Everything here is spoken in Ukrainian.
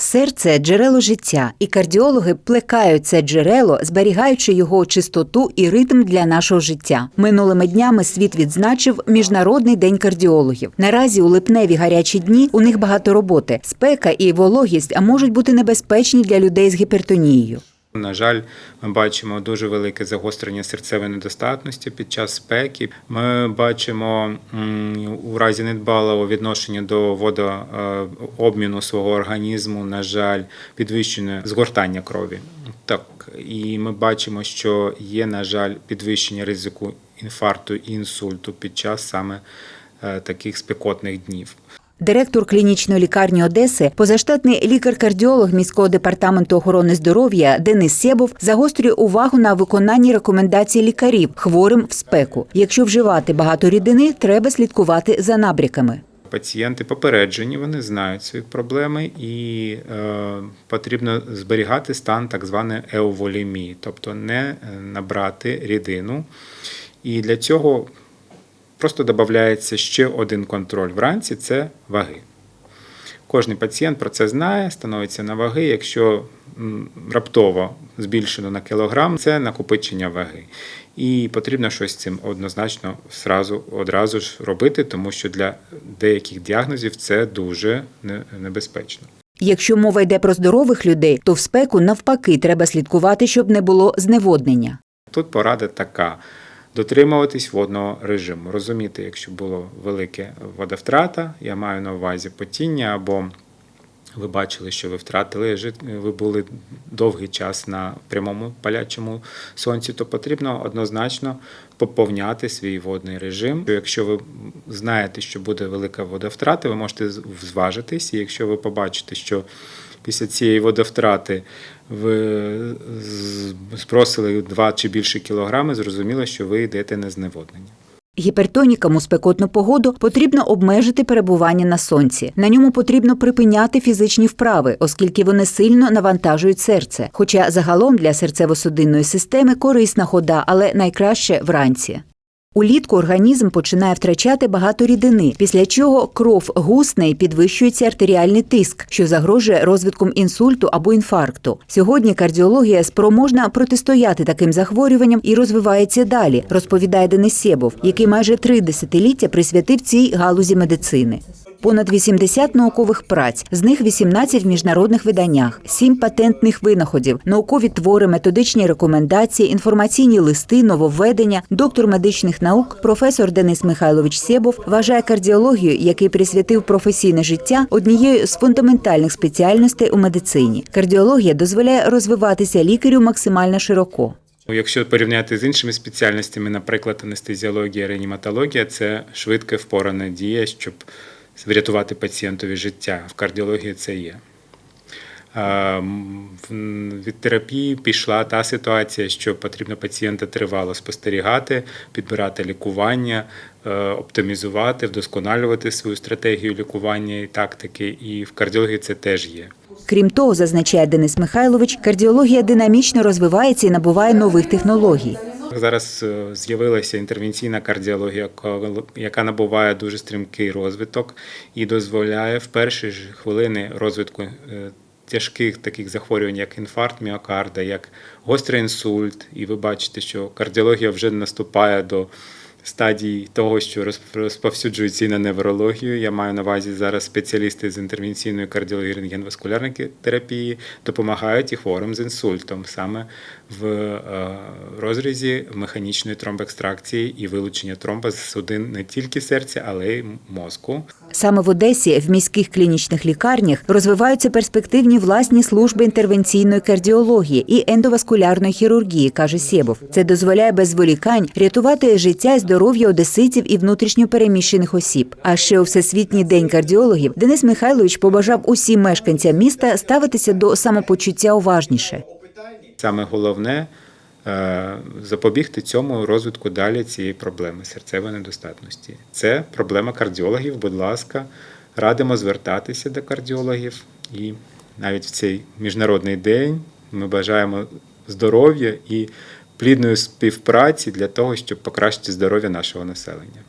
Серце джерело життя, і кардіологи плекають це джерело, зберігаючи його чистоту і ритм для нашого життя. Минулими днями світ відзначив Міжнародний день кардіологів. Наразі у липневі гарячі дні у них багато роботи. Спека і вологість можуть бути небезпечні для людей з гіпертонією. На жаль, ми бачимо дуже велике загострення серцевої недостатності під час спеки. Ми бачимо у разі недбалого відношення до водообміну свого організму, на жаль, підвищене згортання крові. Так, і ми бачимо, що є, на жаль, підвищення ризику інфаркту і інсульту під час саме е, таких спекотних днів. Директор клінічної лікарні Одеси, позаштатний лікар-кардіолог міського департаменту охорони здоров'я Денис Сєбов загострює увагу на виконанні рекомендацій лікарів хворим в спеку. Якщо вживати багато рідини, треба слідкувати за набряками. Пацієнти попереджені, вони знають свої проблеми, і е, потрібно зберігати стан так званої еуволемії, тобто не е, набрати рідину. І для цього просто додається ще один контроль вранці це ваги. Кожний пацієнт про це знає, становиться на ваги. Якщо раптово збільшено на кілограм, це накопичення ваги. І потрібно щось з цим однозначно сразу, одразу ж робити, тому що для деяких діагнозів це дуже небезпечно. Якщо мова йде про здорових людей, то в спеку навпаки треба слідкувати, щоб не було зневоднення. Тут порада така: дотримуватись водного режиму. Розуміти, якщо було велике водовтрата, я маю на увазі потіння або ви бачили, що ви втратили ви були довгий час на прямому палячому сонці, то потрібно однозначно поповняти свій водний режим. Якщо ви знаєте, що буде велика водовтрата, ви можете зважитись, і якщо ви побачите, що після цієї водовтрати збросили 2 чи більше кілограми, зрозуміло, що ви йдете на зневоднення. Гіпертонікам у спекотну погоду потрібно обмежити перебування на сонці. На ньому потрібно припиняти фізичні вправи, оскільки вони сильно навантажують серце. Хоча загалом для серцево-судинної системи корисна хода, але найкраще вранці. Улітку організм починає втрачати багато рідини, після чого кров гусне і підвищується артеріальний тиск, що загрожує розвитком інсульту або інфаркту. Сьогодні кардіологія спроможна протистояти таким захворюванням і розвивається далі, розповідає Денис Сєбов, який майже три десятиліття присвятив цій галузі медицини. Понад 80 наукових праць, з них 18 в міжнародних виданнях, 7 патентних винаходів, наукові твори, методичні рекомендації, інформаційні листи, нововведення, доктор медичних наук, професор Денис Михайлович Сєбов вважає кардіологію, який присвятив професійне життя, однією з фундаментальних спеціальностей у медицині. Кардіологія дозволяє розвиватися лікарю максимально широко. Якщо порівняти з іншими спеціальностями, наприклад, анестезіологія, реаніматологія, це швидка впорана дія, щоб врятувати пацієнтові життя. В кардіології це є. Від терапії пішла та ситуація, що потрібно пацієнта тривало спостерігати, підбирати лікування, е, оптимізувати, вдосконалювати свою стратегію лікування і тактики. І в кардіології це теж є. Крім того, зазначає Денис Михайлович, кардіологія динамічно розвивається і набуває нових технологій. Зараз е, з'явилася інтервенційна кардіологія, яка набуває дуже стрімкий розвиток і дозволяє в перші ж хвилини розвитку е, тяжких таких захворювань, як інфаркт міокарда, як гострий інсульт. І ви бачите, що кардіологія вже наступає до стадії того, що розп- розповсюджується на неврологію. Я маю на увазі зараз спеціалісти з інтервенційної кардіології рентгенваскулярної терапії допомагають і хворим з інсультом саме в е, розрізі механічної тромбекстракції і вилучення тромба з судин не тільки серця, але й мозку. Саме в Одесі в міських клінічних лікарнях розвиваються перспективні власні служби інтервенційної кардіології і ендоваскулярної хірургії, каже Сєбов. Це дозволяє без зволікань рятувати життя і здоров'я одеситів і внутрішньо переміщених осіб. А ще у всесвітній день кардіологів Денис Михайлович побажав усім мешканцям міста ставитися до самопочуття уважніше. Саме головне е, запобігти цьому розвитку далі цієї проблеми серцевої недостатності. Це проблема кардіологів. Будь ласка, радимо звертатися до кардіологів. І навіть в цей міжнародний день ми бажаємо здоров'я і плідної співпраці для того, щоб покращити здоров'я нашого населення.